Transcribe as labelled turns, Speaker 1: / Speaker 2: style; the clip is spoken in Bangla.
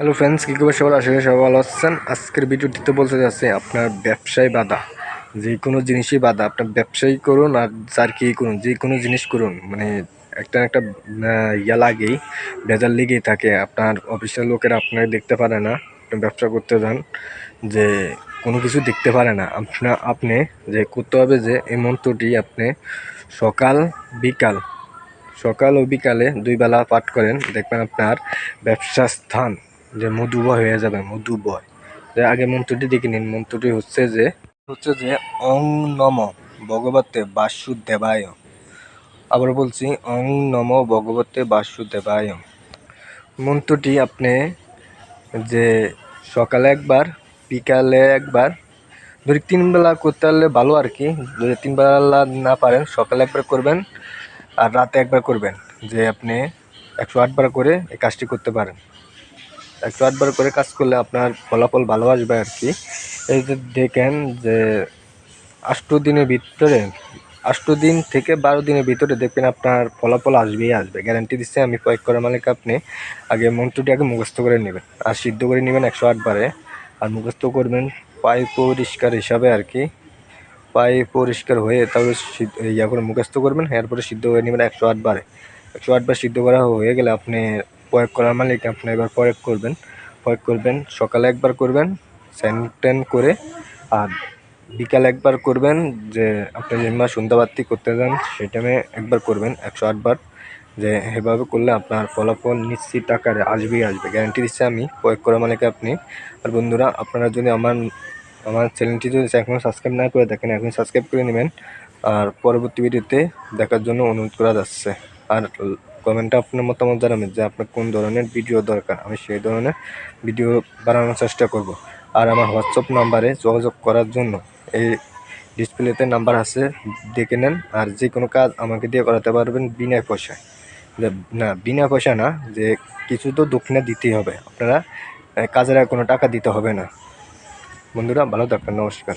Speaker 1: হ্যালো ফ্রেন্ডস কী খবর? সবার আশা করি সবাই ভালো আছেন। আজকের ভিডিওটিতে বলতে যাচ্ছে আপনার ব্যবসায় বাধা, যে কোনো জিনিসই বাধা। আপনার ব্যবসায়ী করুন আর যার কী করুন, যে কোনো জিনিস করুন। মানে একটা একটা ইয়া লাগেই, ভেজাল লেগেই থাকে। আপনার অফিসের লোকেরা আপনাকে দেখতে পারে না। ব্যবসা করতে যান, যে কোনো কিছু দেখতে পারে না। আপনা, আপনি যে করতে হবে যে, এই মন্ত্রটি আপনি সকাল, বিকাল, সকাল ও বিকালে দুই বেলা পাঠ করেন। দেখবেন আপনার ব্যবসা স্থান যে মধুবয় হয়ে যাবে মধুবয় যে আগে মন্ত্রটি দেখে নিন, মন্ত্রটি হচ্ছে যে হচ্ছে যে অং নম ভগবতে বাসুদেবায়। আবার বলছি অং নম ভগবতে বাসুদেবায়। মন্ত্রটি আপনি যে সকালে একবার, বিকালে একবার ধরি তিন বেলা করতে পারলে ভালো আর কি, যদি তিন বেলা না পারেন, সকালে একবার করবেন আর রাতে একবার করবেন, যে আপনি একশো আটবার করে এই কাজটি করতে পারেন। একশো আটবার করে কাজ করলে আপনার ফলাফল ভালো আসবে আর কি। এই যে দেখেন যে আষ্ট দিনের ভিতরে, আষ্ট দিন থেকে বারো দিনের ভিতরে দেখবেন আপনার ফলাফল আসবেই আসবে। গ্যারান্টি দিচ্ছে আমি প্রয়োগ করার মালিক আপনি, আগে মন্ত্রটি আগে মুখস্থ করে নেবেন আর সিদ্ধ করে নেবেন একশো আটবারে আর মুখস্থ করবেন পায়ে পরিষ্কার হিসাবে আর কি। পায়ে পরিষ্কার হয়ে তারপরে ইয়া করে মুখস্থ করবেন, এরপরে সিদ্ধ করে নেবেন একশো আটবারে একশো আটবার সিদ্ধ করা হয়ে গেলে আপনি প্রয়োগ করার মালিক আপনি এবার প্রয়োগ করবেন। প্রয়োগ করবেন, সকালে একবার করবেন স্যান ট্যান করে, আর বিকালে একবার করবেন যে আপনি যে মাস সন্ধ্যাবাতি করতে যান, সেই টাইমে একবার করবেন, একশো আটবার যে এভাবে করলে আপনার ফলাফল নিশ্চিত আকারে আসবেই আসবে গ্যারান্টি দিচ্ছি আমি, প্রয়োগ করা মালিক আপনি। আর বন্ধুরা, আপনারা যদি আমার আমার চ্যানেলটি যদি এখনও সাবস্ক্রাইব না করে দেখেন এখন সাবস্ক্রাইব করে নেবেন। আর পরবর্তী ভিডিওতে দেখার জন্য অনুরোধ করা যাচ্ছে। আর কমেন্টে আপনার মতামত জানাবেন যে আপনার কোন ধরনের ভিডিও দরকার। আমি সেই ধরনের ভিডিও বানানোর চেষ্টা করব। আর আমার হোয়াটসঅ্যাপ নাম্বারে যোগাযোগ করার জন্য এই ডিসপ্লেতে নাম্বার আছে, দেখে নেন। আর যে কোনো কাজ আমাকে দিয়ে করাতে পারবেন বিনা পয়সায়। না, বিনা পয়সা না, যে কিছু তো দক্ষিণা দিতেই হবে। আপনারা কাজের কোনো টাকা দিতে হবে না। বন্ধুরা, ভালো থাকবেন, নমস্কার।